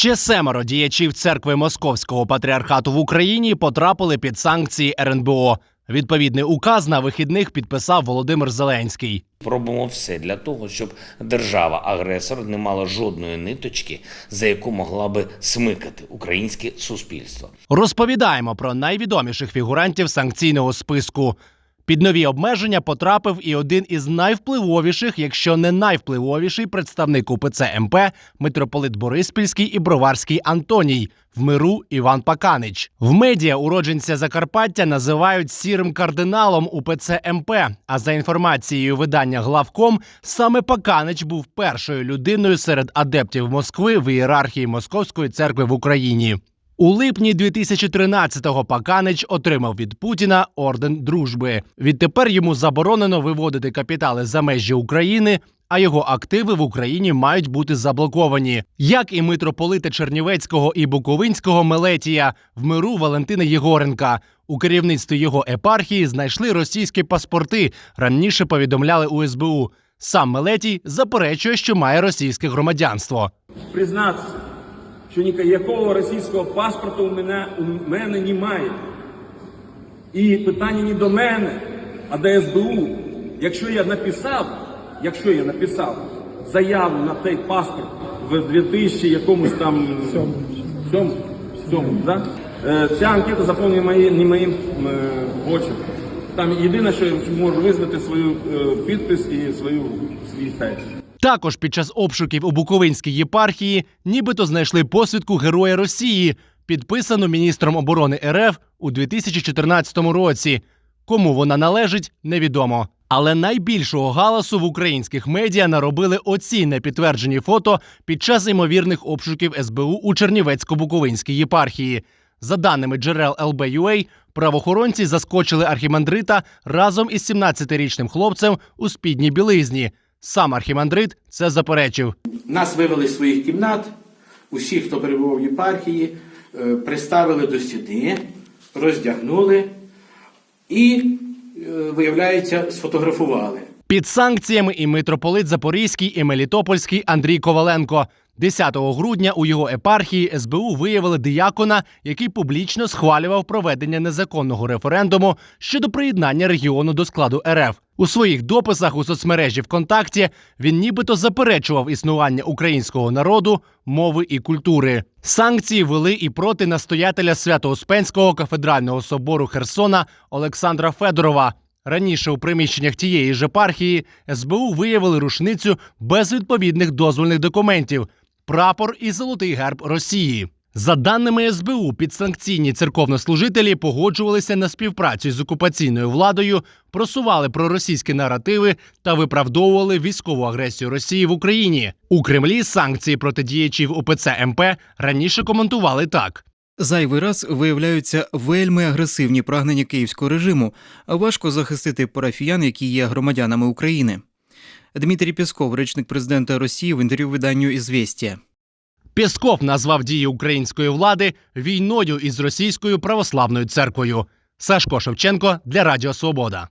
Ще семеро діячів церкви Московського патріархату в Україні потрапили під санкції РНБО. Відповідний указ на вихідних підписав Володимир Зеленський. Робимо все для того, щоб держава-агресор не мала жодної ниточки, за яку могла би смикати українське суспільство. Розповідаємо про найвідоміших фігурантів санкційного списку. Під нові обмеження потрапив і один із найвпливовіших, якщо не найвпливовіший представник УПЦ МП митрополит Бориспільський і Броварський Антоній. В миру Іван Паканич. В медіа уродженця Закарпаття називають сірим кардиналом УПЦ МП. А за інформацією видання Главком, саме Паканич був першою людиною серед адептів Москви в ієрархії Московської церкви в Україні. У липні 2013-го Паканич отримав від Путіна орден дружби. Відтепер йому заборонено виводити капітали за межі України, а його активи в Україні мають бути заблоковані. Як і митрополита Чернівецького і Буковинського Мелетія в миру Валентина Єгоренка. У керівництві його епархії знайшли російські паспорти. Раніше повідомляли у СБУ. Сам Мелетій заперечує, що має російське громадянство. признатися, що ніякого російського паспорту у мене, у мене немає. І питання не до мене, а до СБУ. Якщо я написав, якщо я написав заяву на цей паспорт в 2000 якомусь там сьому, да? Е, ця анкета заповнена не моїм е, почерком. Там єдине, що я можу визнати свою е, підпис і свою свій сайт. Також під час обшуків у Буковинській єпархії нібито знайшли посвідку Героя Росії, підписану міністром оборони РФ у 2014 році. Кому вона належить, невідомо. Але найбільшого галасу в українських медіа наробили оці непідтверджені фото під час імовірних обшуків СБУ у Чернівецько-Буковинській єпархії. За даними джерел ЛБ.UA, правоохоронці заскочили архімандрита разом із 17-річним хлопцем у спідній білизні. Сам архімандрит це заперечив. Нас вивели з своїх кімнат, усіх, хто перебував в єпархії, е, приставили до стіни, роздягнули і, е, виявляється, сфотографували. Під санкціями і митрополит Запорізький і Мелітопольський Андрій Коваленко. 10 грудня у його епархії СБУ виявили диякона, який публічно схвалював проведення незаконного референдуму щодо приєднання регіону до складу РФ. У своїх дописах у соцмережі ВКонтакті він нібито заперечував існування українського народу, мови і культури. Санкції вели і проти настоятеля Свято-Успенського кафедрального собору Херсона Олександра Федорова. Раніше у приміщеннях тієї ж епархії СБУ виявили рушницю без відповідних дозвольних документів, прапор і золотий герб Росії. За даними СБУ, підсанкційні церковнослужителі погоджувалися на співпрацю з окупаційною владою, просували проросійські наративи та виправдовували військову агресію Росії в Україні. У Кремлі санкції проти діячів УПЦ МП раніше коментували так. Зайвий раз виявляються вельми агресивні прагнення київського режиму. Важко захистити парафіян, які є громадянами України. Дмитрій Пєсков, речник президента Росії, в інтерв'ю виданню «Ізвєстія». Пєсков назвав дії української влади війною із російською православною церквою. Сашко Шевченко для Радіо Свобода.